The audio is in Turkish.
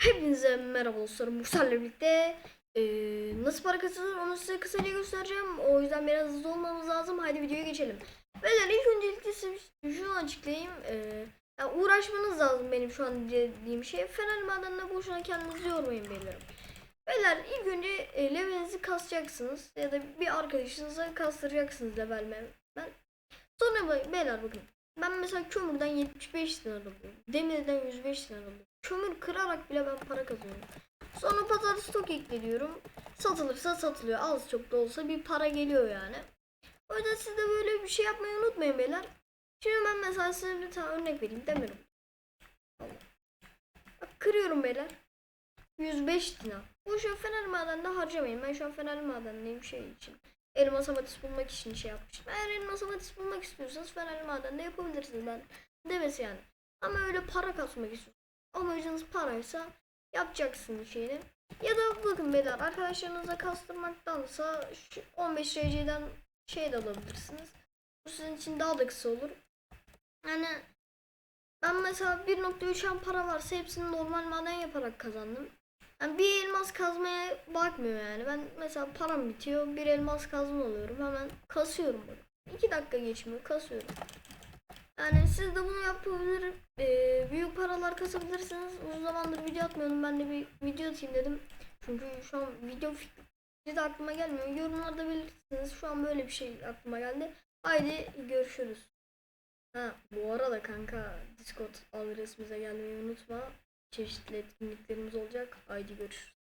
Hepinize merhaba dostlarım. Mursal'le birlikte eee, nasıl para kazanır onu size kısaca göstereceğim. O yüzden biraz hızlı olmamız lazım. Haydi videoya geçelim. Beyler ilk öncelikle size şunu açıklayayım. Eee, ya uğraşmanız lazım benim şu an dediğim şey. Fener madenine boşuna kendinizi yormayın beylerim. Beyler ilk önce e, levelinizi kasacaksınız. Ya da bir arkadaşınıza kastıracaksınız level ben. Sonra be- beyler bakın. Ben mesela kömürden 75 lira alıyorum. Demirden 105 lira alıyorum. Kömür kırarak bile ben para kazanıyorum. Sonra pazar stok ekleniyorum. Satılırsa satılıyor. Az çok da olsa bir para geliyor yani. O yüzden siz de böyle bir şey yapmayı unutmayın beyler. Şimdi ben mesela size bir tane örnek vereyim demiyorum. Bak kırıyorum beyler. 105 dinar. Bu şu an Fener Maden'de harcamayın. Ben şu an Fener Maden'deyim şey için. Elmas amatis bulmak için şey yapmıştım. Eğer elmas amatis bulmak istiyorsanız Fener Maden'de yapabilirsiniz ben. Demesi yani. Ama öyle para kasmak istiyorsanız. Amacınız paraysa yapacaksın şeyini. Ya da bakın beyler arkadaşlarınıza kastırmaktansa şu 15 RC'den şey de alabilirsiniz. Bu sizin için daha da kısa olur. Yani ben mesela 1.3 an para varsa hepsini normal maden yaparak kazandım. Yani bir elmas kazmaya bakmıyor yani. Ben mesela param bitiyor. Bir elmas kazma alıyorum. Hemen kasıyorum bunu. 2 dakika geçmiyor. Kasıyorum. Yani siz de bunu yapabilir. Büyük paralar kasabilirsiniz. Uzun zamandır video atmıyordum. Ben de bir video atayım dedim. Çünkü şu an video fikri de aklıma gelmiyor. Yorumlarda belirtirsiniz. Şu an böyle bir şey aklıma geldi. Haydi görüşürüz. Ha bu arada kanka Discord adresimize gelmeyi unutma. Çeşitli etkinliklerimiz olacak. Haydi görüşürüz.